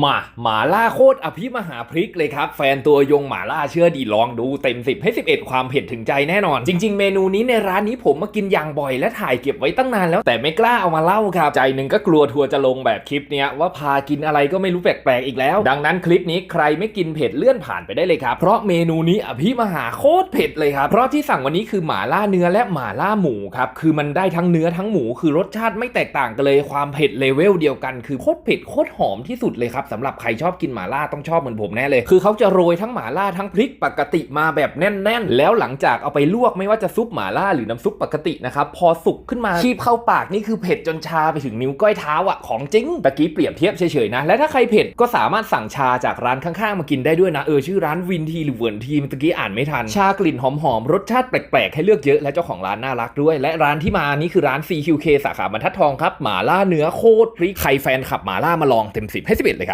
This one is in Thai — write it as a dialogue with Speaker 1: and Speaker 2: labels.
Speaker 1: มาหมาล่าโคตรอภิมหาพริกเลยครับ แฟนตัวยงหมาล่าเชื่อดีลองดูเต็ม 10 ให้ 11 ความเผ็ดถึงใจแน่นอน จริง ๆ เมนูนี้ในร้านนี้ผมมากินอย่างบ่อยและถ่ายเก็บไว้ตั้งนานแล้วแต่ไม่กล้าเอามาเล่าครับ ใจหนึ่งก็กลัวทัวร์จะลงแบบคลิปเนี้ยว่าพากินอะไรก็ไม่รู้แปลกๆอีกแล้ว ดังนั้นคลิปนี้ใครไม่กินเผ็ดเลื่อนผ่านไปได้เลยครับเพราะเมนูนี้อภิมหาโคตรเผ็ดเลยครับเพราะที่สั่งวันนี้คือหมาล่าเนื้อและหมาล่าหมูครับคือมันได้ทั้งเนื้อทั้งหมูคือรสชาติไม่แตกต่างกันเลยความเผ็ดเลเวลเดียวกันคือโคตรเผ็ดโคตรหอมที่สุดเลยครับสำหรับใครชอบกินหมาล่าต้องชอบเหมือนผมแน่เลย คือเขาจะโรยทั้งหมาล่าทั้งพริกปกติมาแบบแน่นๆ แล้วหลังจากเอาไปลวกไม่ว่าจะซุปหมาล่าหรือน้ำซุปปกตินะครับพอสุกขึ้นมาคีบเข้าปากนี่คือเผ็ดจนชาไปถึงนิ้วก้อยเท้าอะของจริงตะกี้เปรียบเทียบเฉยๆนะและถ้าใครเผ็ดก็สามารถสั่งชาจากร้านข้างๆมากินได้ด้วยนะเออชื่อร้านวินทีหรือเวิร์นทีเมื่อกี้อ่านไม่ทันชากลิ่นหอมๆรสชาติแปลกๆให้เลือกเยอะและเจ้าของร้านน่ารักด้วย และร้านที่มานี่คือร้าน CQK สาขาบรรทัดทองครับหมาล่าเนื้อโคตรพริกใครแฟนขับหมาล่ามาลองเต็มสิบให้สิบเอ็ดเลยครับ